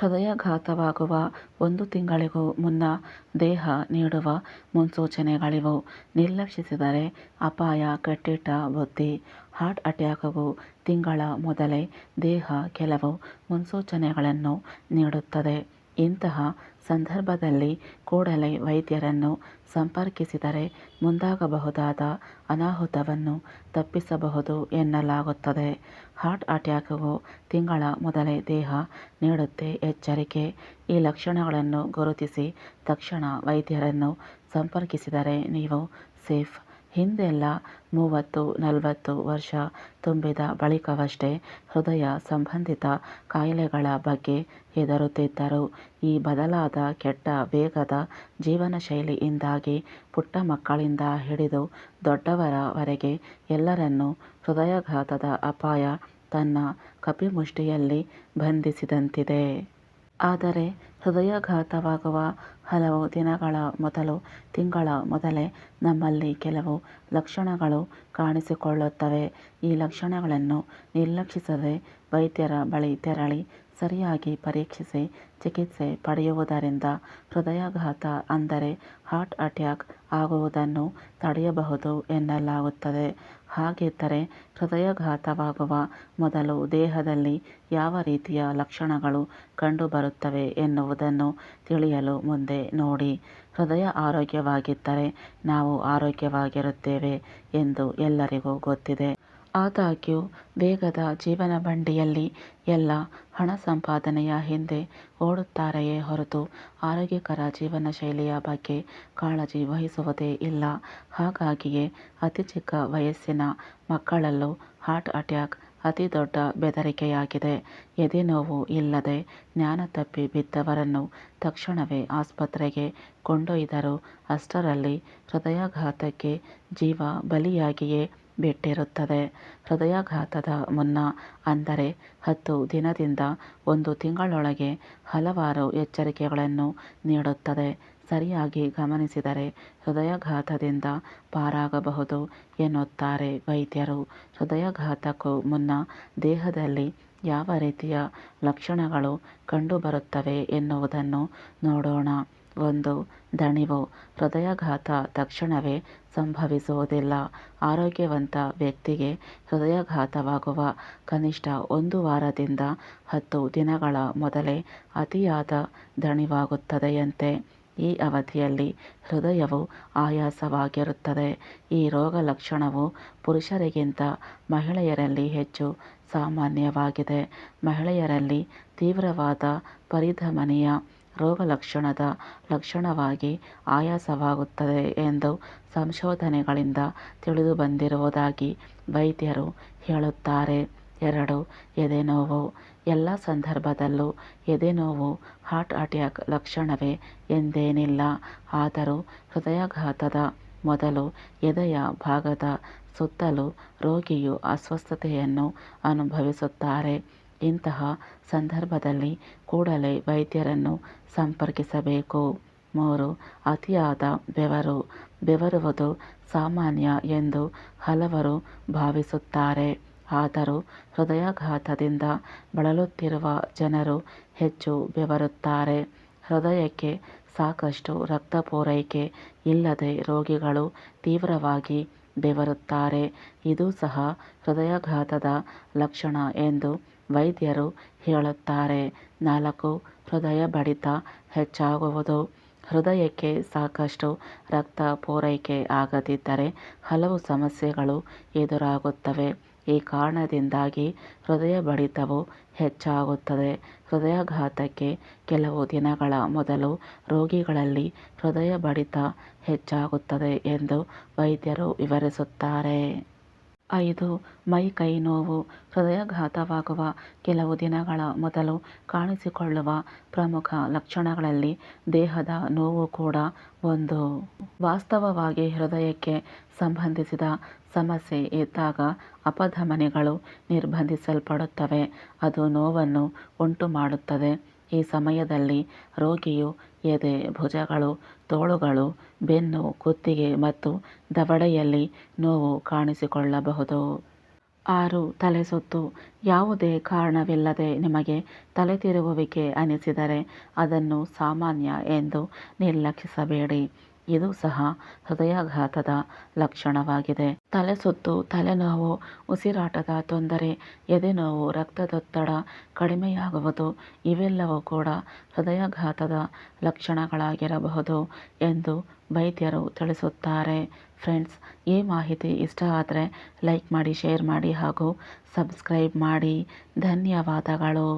ಹೃದಯಾಘಾತವಾಗುವ ಒಂದು ತಿಂಗಳಿಗೂ ಮುನ್ನ ದೇಹ ನೀಡುವ ಮುನ್ಸೂಚನೆಗಳಿವು. ನಿರ್ಲಕ್ಷಿಸಿದರೆ ಅಪಾಯ, ಕಟ್ಟಿಟ್ಟ ಬುದ್ಧಿ, ಹಾರ್ಟ್ ಅಟ್ಯಾಕ್ಗೂ ತಿಂಗಳ ಮೊದಲೇ ದೇಹ ಕೆಲವು ಮುನ್ಸೂಚನೆಗಳನ್ನು ನೀಡುತ್ತದೆ. ಇಂತಹ ಸಂದರ್ಭದಲ್ಲಿ ಕೂಡಲೇ ವೈದ್ಯರನ್ನು ಸಂಪರ್ಕಿಸಿದರೆ ಮುಂದಾಗಬಹುದಾದ ಅನಾಹುತವನ್ನು ತಪ್ಪಿಸಬಹುದು ಎನ್ನಲಾಗುತ್ತದೆ. ಹಾರ್ಟ್ ಅಟ್ಯಾಕ್ವು ತಿಂಗಳ ಮೊದಲೇ ದೇಹ ನೀಡುತ್ತೆ ಎಚ್ಚರಿಕೆ. ಈ ಲಕ್ಷಣಗಳನ್ನು ಗುರುತಿಸಿ ತಕ್ಷಣ ವೈದ್ಯರನ್ನು ಸಂಪರ್ಕಿಸಿದರೆ ನೀವು ಸೇಫ್. ಹಿಂದೆಲ್ಲ ಮೂವತ್ತು, ನಲವತ್ತು ವರ್ಷ ತುಂಬಿದ ಬಳಿಕವಷ್ಟೇ ಹೃದಯ ಸಂಬಂಧಿತ ಕಾಯಿಲೆಗಳ ಬಗ್ಗೆ ಹೆದರುತ್ತಿದ್ದರು. ಈ ಬದಲಾದ ಕೆಟ್ಟ ವೇಗದ ಜೀವನಶೈಲಿಯಿಂದಾಗಿ ಪುಟ್ಟ ಮಕ್ಕಳಿಂದ ಹಿಡಿದು ದೊಡ್ಡವರವರೆಗೆ ಎಲ್ಲರನ್ನೂ ಹೃದಯಾಘಾತದ ಅಪಾಯ ತನ್ನ ಕಪಿಮುಷ್ಟಿಯಲ್ಲಿ ಬಂಧಿಸಿದಂತಿದೆ. ಆದರೆ ಹೃದಯಾಘಾತವಾಗುವ ಹಲವು ದಿನಗಳ ಮೊದಲು, ತಿಂಗಳ ಮೊದಲೇ ನಮ್ಮಲ್ಲಿ ಕೆಲವು ಲಕ್ಷಣಗಳು ಕಾಣಿಸಿಕೊಳ್ಳುತ್ತವೆ. ಈ ಲಕ್ಷಣಗಳನ್ನು ನಿರ್ಲಕ್ಷಿಸದೆ ವೈದ್ಯರ ಬಳಿ ತೆರಳಿ, ಸರಿಯಾಗಿ ಪರೀಕ್ಷಿಸಿ ಚಿಕಿತ್ಸೆ ಪಡೆಯುವುದರಿಂದ ಹೃದಯಾಘಾತ ಅಂದರೆ ಹಾರ್ಟ್ ಅಟ್ಯಾಕ್ ಆಗುವುದನ್ನು ತಡೆಯಬಹುದು ಎನ್ನಲಾಗುತ್ತದೆ. ಹಾಗಿದ್ದರೆ ಹೃದಯಾಘಾತವಾಗುವ ಮೊದಲು ದೇಹದಲ್ಲಿ ಯಾವ ರೀತಿಯ ಲಕ್ಷಣಗಳು ಕಂಡುಬರುತ್ತವೆ ಎನ್ನುವುದನ್ನು ತಿಳಿಯಲು ಮುಂದೆ ನೋಡಿ, ಹೃದಯ ಆರೋಗ್ಯವಾಗಿದ್ದರೆ ನಾವು ಆರೋಗ್ಯವಾಗಿರುತ್ತೇವೆ ಎಂದು ಎಲ್ಲರಿಗೂ ಗೊತ್ತಿದೆ. ಆದಾಗ್ಯೂ, ವೇಗದ ಜೀವನ ಬಂಡಿಯಲ್ಲಿ ಎಲ್ಲ ಹಣ ಸಂಪಾದನೆಯ ಹಿಂದೆ ಓಡುತ್ತಾರೆಯೇ ಹೊರತು ಆರೋಗ್ಯಕರ ಜೀವನ ಶೈಲಿಯ ಬಗ್ಗೆ ಕಾಳಜಿ ವಹಿಸುವುದೇ ಇಲ್ಲ. ಹಾಗಾಗಿಯೇ ಅತಿ ಚಿಕ್ಕ ವಯಸ್ಸಿನ ಮಕ್ಕಳಲ್ಲೂ ಹಾರ್ಟ್ ಅಟ್ಯಾಕ್ ಅತಿ ದೊಡ್ಡ ಬೆದರಿಕೆಯಾಗಿದೆ. ಎದೆನೋವು ಇಲ್ಲದೆ ಜ್ಞಾನ ತಪ್ಪಿ ಬಿದ್ದವರನ್ನು ತಕ್ಷಣವೇ ಆಸ್ಪತ್ರೆಗೆ ಕೊಂಡೊಯ್ದರು. ಅಷ್ಟರಲ್ಲಿ ಹೃದಯಾಘಾತಕ್ಕೆ ಜೀವ ಬಲಿಯಾಗಿಯೇ ಬಿಟ್ಟಿರುತ್ತದೆ. ಹೃದಯಾಘಾತದ ಮುನ್ನ ಅಂದರೆ ಹತ್ತು ದಿನದಿಂದ ಒಂದು ತಿಂಗಳೊಳಗೆ ಹಲವಾರು ಎಚ್ಚರಿಕೆಗಳನ್ನು ನೀಡುತ್ತದೆ. ಸರಿಯಾಗಿ ಗಮನಿಸಿದರೆ ಹೃದಯಾಘಾತದಿಂದ ಪಾರಾಗಬಹುದು ಎನ್ನುತ್ತಾರೆ ವೈದ್ಯರು. ಹೃದಯಾಘಾತಕ್ಕೂ ಮುನ್ನ ದೇಹದಲ್ಲಿ ಯಾವ ರೀತಿಯ ಲಕ್ಷಣಗಳು ಕಂಡುಬರುತ್ತವೆ ಎನ್ನುವುದನ್ನು ನೋಡೋಣ. ಒಂದು, ದಣಿವು. ಹೃದಯಾಘಾತ ತಕ್ಷಣವೇ ಸಂಭವಿಸುವುದಿಲ್ಲ. ಆರೋಗ್ಯವಂತ ವ್ಯಕ್ತಿಗೆ ಹೃದಯಾಘಾತವಾಗುವ ಕನಿಷ್ಠ ಒಂದು ವಾರದಿಂದ ಹತ್ತು ದಿನಗಳ ಮೊದಲೇ ಅತಿಯಾದ ದಣಿವಾಗುತ್ತದೆಯಂತೆ. ಈ ಅವಧಿಯಲ್ಲಿ ಹೃದಯವು ಆಯಾಸವಾಗಿರುತ್ತದೆ. ಈ ರೋಗ ಲಕ್ಷಣವು ಪುರುಷರಿಗಿಂತ ಮಹಿಳೆಯರಲ್ಲಿ ಹೆಚ್ಚು ಸಾಮಾನ್ಯವಾಗಿದೆ. ಮಹಿಳೆಯರಲ್ಲಿ ತೀವ್ರವಾದ ಪರಿಧಮನಿಯ ರೋಗಲಕ್ಷಣದ ಲಕ್ಷಣವಾಗಿ ಆಯಾಸವಾಗುತ್ತದೆ ಎಂದು ಸಂಶೋಧನೆಗಳಿಂದ ತಿಳಿದುಬಂದಿರುವುದಾಗಿ ವೈದ್ಯರು ಹೇಳುತ್ತಾರೆ. ಎರಡು ಎದೆನೋವು ಎಲ್ಲ ಸಂದರ್ಭದಲ್ಲೂ ಎದೆನೋವು ಹಾರ್ಟ್ ಅಟ್ಯಾಕ್ ಲಕ್ಷಣವೇ ಎಂದೇನಿಲ್ಲ. ಆದರೂ ಹೃದಯಾಘಾತದ ಮೊದಲು ಎದೆಯ ಭಾಗದ ಸುತ್ತಲೂ ರೋಗಿಯು ಅಸ್ವಸ್ಥತೆಯನ್ನು ಅನುಭವಿಸುತ್ತಾರೆ. ಇಂತಹ ಸಂದರ್ಭದಲ್ಲಿ ಕೂಡಲೇ ವೈದ್ಯರನ್ನು ಸಂಪರ್ಕಿಸಬೇಕು. ಮೂರು, ಅತಿಯಾದ ಬೆವರು. ಬೆವರುವುದು ಸಾಮಾನ್ಯ ಎಂದು ಹಲವರು ಭಾವಿಸುತ್ತಾರೆ. ಆದರೂ ಹೃದಯಾಘಾತದಿಂದ ಬಳಲುತ್ತಿರುವ ಜನರು ಹೆಚ್ಚು ಬೆವರುತ್ತಾರೆ. ಹೃದಯಕ್ಕೆ ಸಾಕಷ್ಟು ರಕ್ತ ಪೂರೈಕೆ ಇಲ್ಲದೆ ರೋಗಿಗಳು ತೀವ್ರವಾಗಿ ಬೆವರುತ್ತಾರೆ. ಇದು ಸಹ ಹೃದಯಾಘಾತದ ಲಕ್ಷಣ ಎಂದು ವೈದ್ಯರು ಹೇಳುತ್ತಾರೆ. ನಾಲ್ಕು, ಹೃದಯ ಬಡಿತ ಹೆಚ್ಚಾಗುವುದು. ಹೃದಯಕ್ಕೆ ಸಾಕಷ್ಟು ರಕ್ತ ಪೂರೈಕೆ ಆಗದಿದ್ದರೆ ಹಲವು ಸಮಸ್ಯೆಗಳು ಎದುರಾಗುತ್ತವೆ. ಈ ಕಾರಣದಿಂದಾಗಿ ಹೃದಯ ಬಡಿತವು ಹೆಚ್ಚಾಗುತ್ತದೆ. ಹೃದಯಾಘಾತಕ್ಕೆ ಕೆಲವು ದಿನಗಳ ಮೊದಲು ರೋಗಿಗಳಲ್ಲಿ ಹೃದಯ ಬಡಿತ ಹೆಚ್ಚಾಗುತ್ತದೆ ಎಂದು ವೈದ್ಯರು ವಿವರಿಸುತ್ತಾರೆ. ಐದು ಮೈ ಕೈ ನೋವು ಹೃದಯಾಘಾತವಾಗುವ ಕೆಲವು ದಿನಗಳ ಮೊದಲು ಕಾಣಿಸಿಕೊಳ್ಳುವ ಪ್ರಮುಖ ಲಕ್ಷಣಗಳಲ್ಲಿ ದೇಹದ ನೋವು ಕೂಡ ಒಂದು. ವಾಸ್ತವವಾಗಿ ಹೃದಯಕ್ಕೆ ಸಂಬಂಧಿಸಿದ ಸಮಸ್ಯೆ ಇದ್ದಾಗ ಅಪಧಮನಿಗಳು ನಿರ್ಬಂಧಿಸಲ್ಪಡುತ್ತವೆ. ಅದು ನೋವನ್ನು ಉಂಟುಮಾಡುತ್ತದೆ. ಈ ಸಮಯದಲ್ಲಿ ರೋಗಿಯು ಎದೆ, ಭುಜಗಳು, ತೋಳುಗಳು, ಬೆನ್ನು, ಕುತ್ತಿಗೆ ಮತ್ತು ದವಡೆಯಲ್ಲಿ ನೋವು ಕಾಣಿಸಿಕೊಳ್ಳಬಹುದು. ಆರು ತಲೆಸುತ್ತು ಯಾವುದೇ ಕಾರಣವಿಲ್ಲದೆ ನಿಮಗೆ ತಲೆ ತಿರುಗುವಿಕೆ ಅನಿಸಿದರೆ ಅದನ್ನು ಸಾಮಾನ್ಯ ಎಂದು ನಿರ್ಲಕ್ಷಿಸಬೇಡಿ. ಇದು ಸಹ ಹೃದಯಾಘಾತದ ಲಕ್ಷಣವಾಗಿದೆ. ತಲೆ ಸುತ್ತು, ತಲೆನೋವು, ಉಸಿರಾಟದ ತೊಂದರೆ, ಎದೆನೋವು, ರಕ್ತದೊತ್ತಡ ಕಡಿಮೆಯಾಗುವುದು ಇವೆಲ್ಲವೂ ಕೂಡ ಹೃದಯಾಘಾತದ ಲಕ್ಷಣಗಳಾಗಿರಬಹುದು ಎಂದು ವೈದ್ಯರು ತಿಳಿಸುತ್ತಾರೆ. ಫ್ರೆಂಡ್ಸ್, ಈ ಮಾಹಿತಿ ಇಷ್ಟ ಆದರೆ ಲೈಕ್ ಮಾಡಿ, ಶೇರ್ ಮಾಡಿ ಹಾಗೂ ಸಬ್ಸ್ಕ್ರೈಬ್ ಮಾಡಿ. ಧನ್ಯವಾದಗಳು.